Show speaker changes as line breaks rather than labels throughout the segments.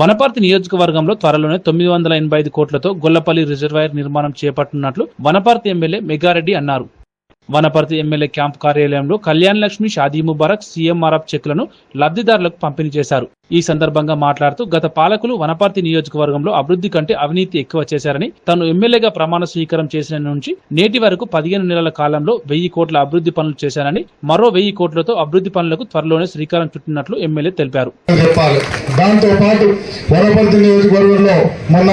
వనపర్తి నియోజకవర్గంలో త్వరలోనే తొమ్మిది వందల ఎనభై ఐదు కోట్లతో గొల్లపల్లి రిజర్వాయర్ నిర్మాణం చేపట్టనున్నట్లు వనపర్తి ఎమ్మెల్యే మెగారెడ్డి అన్నారు. వనపర్తి ఎమ్మెల్యే క్యాంప్ కార్యాలయంలో కళ్యాణ్ లక్ష్మి షాదీ ముబారక్ సీఎంఆర్ఎఫ్ చెక్లను లబ్ధిదారులకు పంపిణీ చేశారు. ఈ సందర్భంగా మాట్లాడుతూ గత పాలకులు వనపర్తి నియోజకవర్గంలో అభివృద్ధి కంటే అవినీతి ఎక్కువ చేశారని తాను ఎమ్మెల్యేగా ప్రమాణ స్వీకారం చేసిన నుంచి నేటి వరకు పదిహేను నెలల కాలంలో వెయ్యి కోట్ల అభివృద్ధి పనులు చేశానని మరో వెయ్యి కోట్లతో అభివృద్ధి పనులకు త్వరలోనే శ్రీకారం చుట్టినట్లు ఎమ్మెల్యే తెలిపారు.
దాంతో పాటు వనపర్తి నియోజకవర్గంలో మొన్న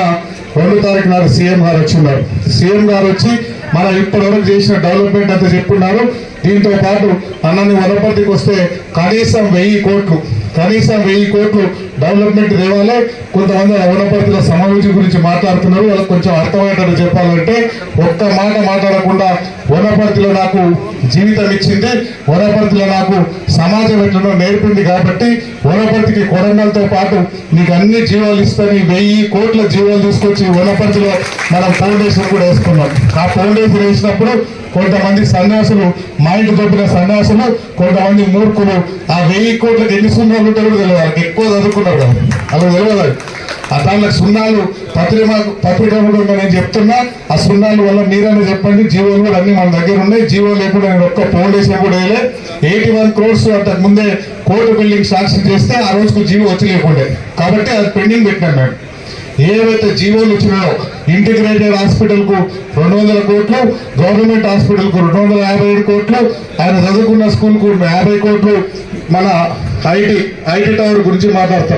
రెండు తారీఖు నాడు సీఎం గారు వచ్చిన్నారు సీఎం గారు వచ్చి మనం ఇప్పటి వరకు చేసిన డెవలప్మెంట్ అంతా చెప్పున్నారు. దీంతో పాటు అన్నని వనపర్తికి వస్తే కనీసం వెయ్యి కోట్లు కనీసం వెయ్యి కోట్లు డెవలప్మెంట్ తేవాలి కొంతమంది వనపర్తిలో సమావేశం గురించి మాట్లాడుతున్నారు. వాళ్ళకి కొంచెం అర్థమయ్యేటట్టు చెప్పాలంటే ఒక్క మాట మాట్లాడకుండా వనపర్తిలో నాకు జీవితం ఇచ్చింది. వనపర్తిలో నాకు సమాజం ఎట్లనో నేర్పింది కాబట్టి వనపర్తికి కొడంగల్తో పాటు నీకు అన్ని జీవాలు ఇస్తాను. వెయ్యి కోట్ల జీవాలు తీసుకొచ్చి వనపర్తిలో మనం ఫౌండేషన్ కూడా వేసుకున్నాం. ఆ ఫౌండేషన్ వేసినప్పుడు కొంతమంది సన్యాసులు మైండ్ దొబ్బిన సన్యాసులు కొంతమంది మూర్ఖులు. ఆ వెయ్యి కోట్లకు ఎన్ని సున్నాలు ఉంటారు తెలియదు. వాళ్ళకి ఎక్కువ చదువుకున్నారు కదా. అలా తెలియదు ఆ దాంట్లో సున్నాలు పత్రిక పత్రిక కూడా ఉందని నేను చెప్తున్నా. ఆ సున్నాలు వల్ల మీరని చెప్పండి. జీవోలు కూడా అన్ని మన దగ్గర ఉన్నాయి. జీవో లేకుండా నేను ఒక్క ఫౌండేషన్ కూడా వేయలే. ఎయిటీ వన్ క్రోర్స్ అంతకు ముందే కోర్టు బిల్డింగ్ సాంక్షన్ చేస్తే ఆ రోజుకు జీవో వచ్చి లేకుండే. కాబట్టి అది పెండింగ్ పెట్టినాను నేను ఏవైతే జీవోలు ఇచ్చినాయో ఇంటిగ్రేటెడ్ హాస్పిటల్కు రెండు వందల కోట్లు గవర్నమెంట్ హాస్పిటల్కు రెండు వందల యాభై ఏడు కోట్లు ఆయన చదువుకున్న స్కూల్కు యాభై కోట్లు మన ఐటీ ఐటీ టవర్ గురించి మాట్లాడతారు.